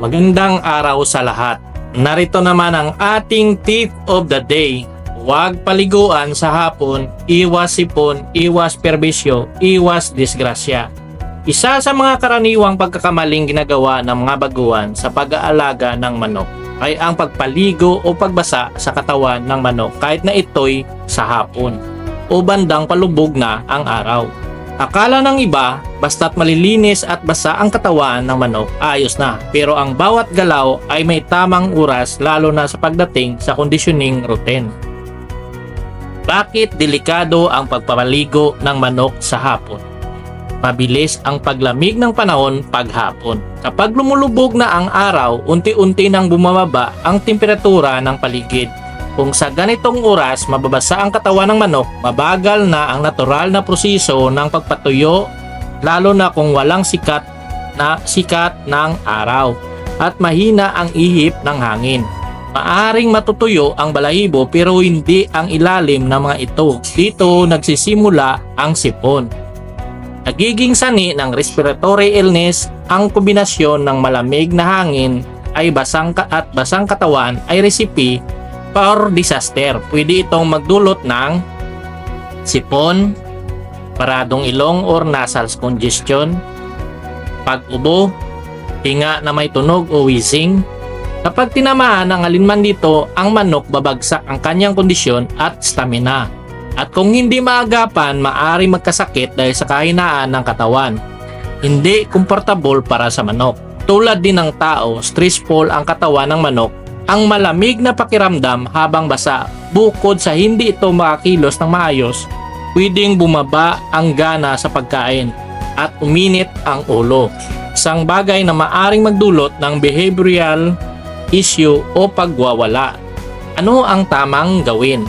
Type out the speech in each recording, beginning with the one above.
Magandang araw sa lahat. Narito naman ang ating tip of the day. Huwag paliguan sa hapon, iwas sipon, iwas perbisyo, iwas disgrasya. Isa sa mga karaniwang pagkakamaling ginagawa ng mga baguhan sa pag-aalaga ng manok ay ang pagpaligo o pagbasa sa katawan ng manok kahit na ito'y sa hapon o bandang palubog na ang araw. Akala ng iba, basta't malilinis at basa ang katawan ng manok, ayos na. Pero ang bawat galaw ay may tamang oras lalo na sa pagdating sa conditioning routine. Bakit delikado ang pagpapaligo ng manok sa hapon? Mabilis ang paglamig ng panahon paghapon. Kapag lumulubog na ang araw, unti-unti nang bumababa ang temperatura ng paligid. Kung sa ganitong oras mababasa ang katawan ng manok, mabagal na ang natural na proseso ng pagpatuyo lalo na kung walang sikat na sikat ng araw at mahina ang ihip ng hangin. Maaring matutuyo ang balahibo pero hindi ang ilalim ng mga ito. Dito nagsisimula ang sipon. Nagiging sani ng respiratory illness ang kombinasyon ng malamig na hangin ay basang ka- at basang katawan ay recipe for disaster. Pwede itong magdulot ng sipon, paradong ilong or nasal congestion, pag-ubo, hinga na may tunog o wheezing. Kapag tinamaan ng alinman dito, ang manok babagsak ang kanyang kondisyon at stamina. At kung hindi maagapan, maari magkasakit dahil sa kahinaan ng katawan. Hindi komportable para sa manok. Tulad din ng tao, stressful ang katawan ng manok ang malamig na pakiramdam habang basa bukod sa hindi ito makakilos ng maayos, pwedeng bumaba ang gana sa pagkain at uminit ang ulo. Isang bagay na maaring magdulot ng behavioral issue o pagwawala. Ano ang tamang gawin?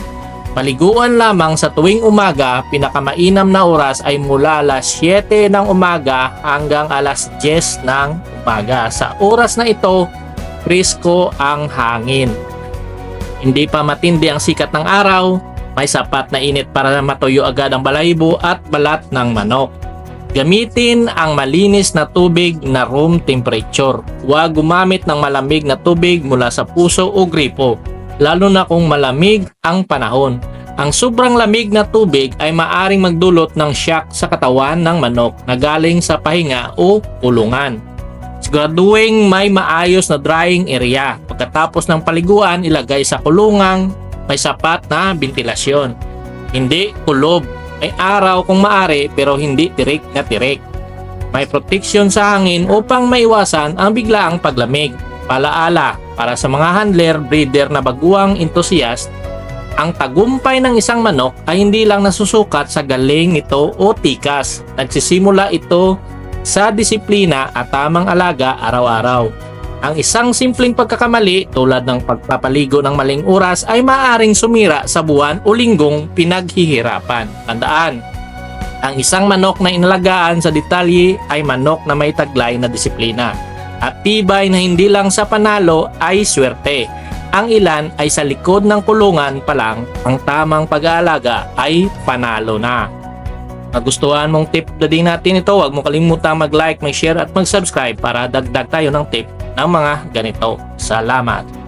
Paliguan lamang sa tuwing umaga, pinakamainam na oras ay mula alas 7 ng umaga hanggang alas 10 ng umaga. Sa oras na ito, presko ang hangin. Hindi pa matindi ang sikat ng araw, may sapat na init para matuyo agad ang balahibo at balat ng manok. Gamitin ang malinis na tubig na room temperature. Huwag gumamit ng malamig na tubig mula sa puso o gripo, lalo na kung malamig ang panahon. Ang sobrang lamig na tubig ay maaring magdulot ng shock sa katawan ng manok na galing sa pahinga o kulungan. Siguraduhin may maayos na drying area. Pagkatapos ng paliguan, ilagay sa kulungang may sapat na ventilasyon. Hindi kulob. May araw kung maari pero hindi tirik na tirik. May protection sa hangin upang maiwasan ang biglaang paglamig. Palaala, para sa mga handler, breeder na baguang enthusiast, ang tagumpay ng isang manok ay hindi lang nasusukat sa galing nito o tikas. Nagsisimula ito sa disiplina at tamang alaga araw-araw. Ang isang simpleng pagkakamali tulad ng pagpapaligo ng maling oras ay maaring sumira sa buwan o linggong pinaghihirapan. Tandaan, ang isang manok na inalagaan sa detalye ay manok na may taglay na disiplina. At tibay na hindi lang sa panalo ay swerte. Ang ilan ay sa likod ng kulungan pa lang, ang tamang pag-aalaga ay panalo na. Nagustuhan mong tip na din natin ito, huwag mo kalimutang mag-like, mag-share at mag-subscribe para dagdag tayo ng tip ng mga ganito. Salamat!